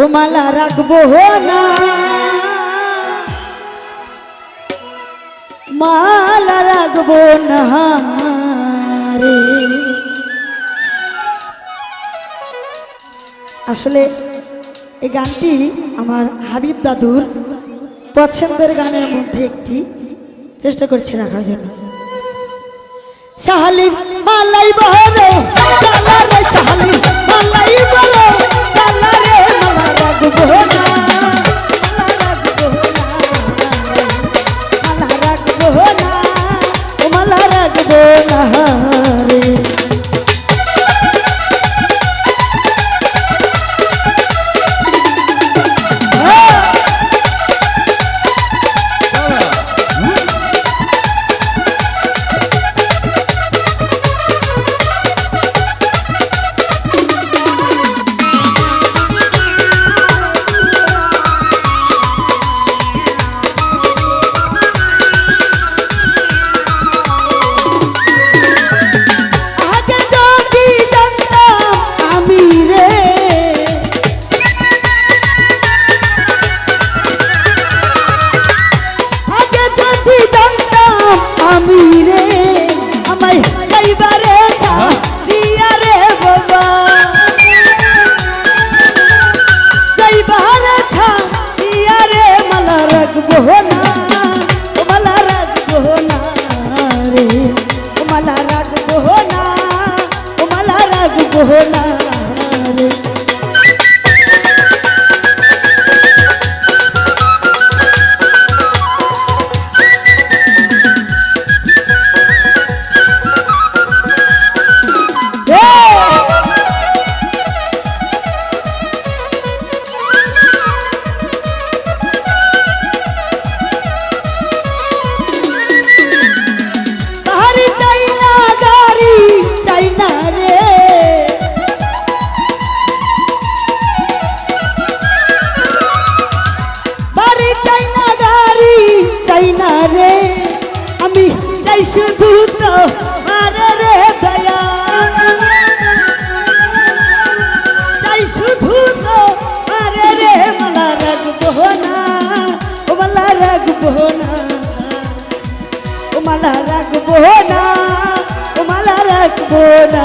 ও মালা রাখব না। মালা রাখব না রে। আসলে এই গানটি আমার হাবিব দাদুর পছন্দের গানের মধ্যে একটি চেষ্টা করছি রাখার জন্য। সাহালি মালাই বহরে মালাই বহরে। গোনা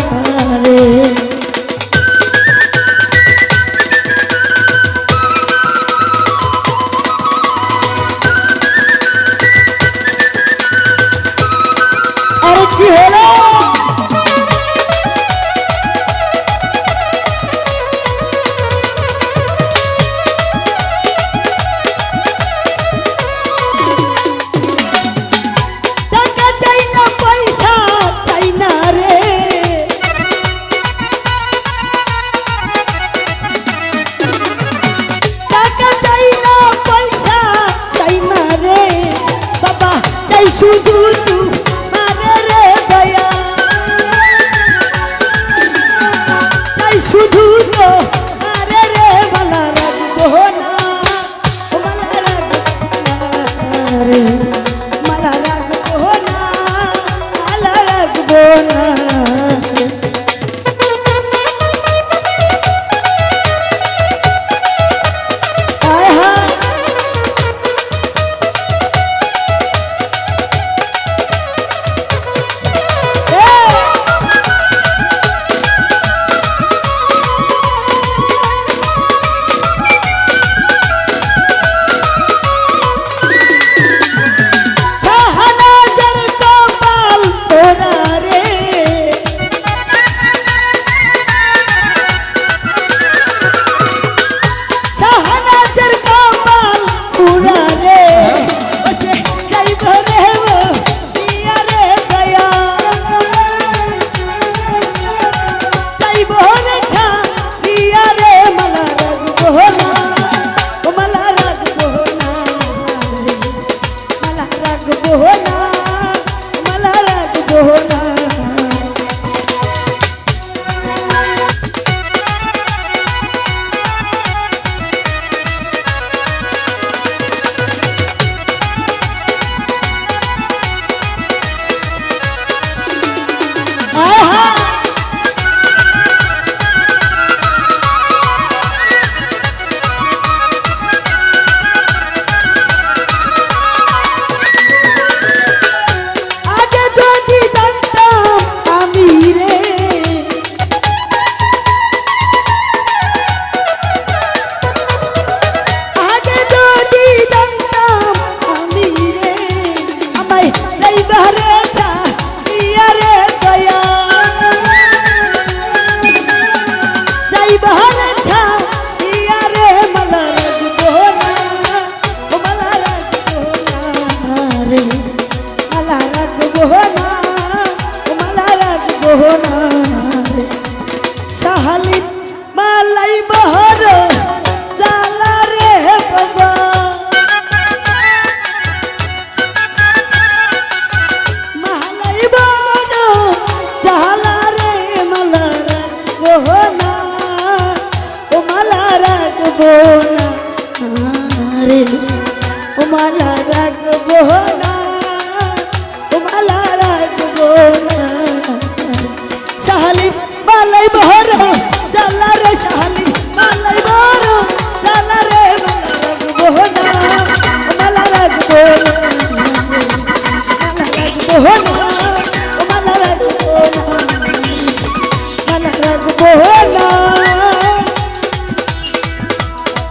মোহনা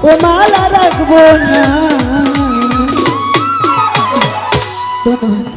ও মালা রাখব না। দোনো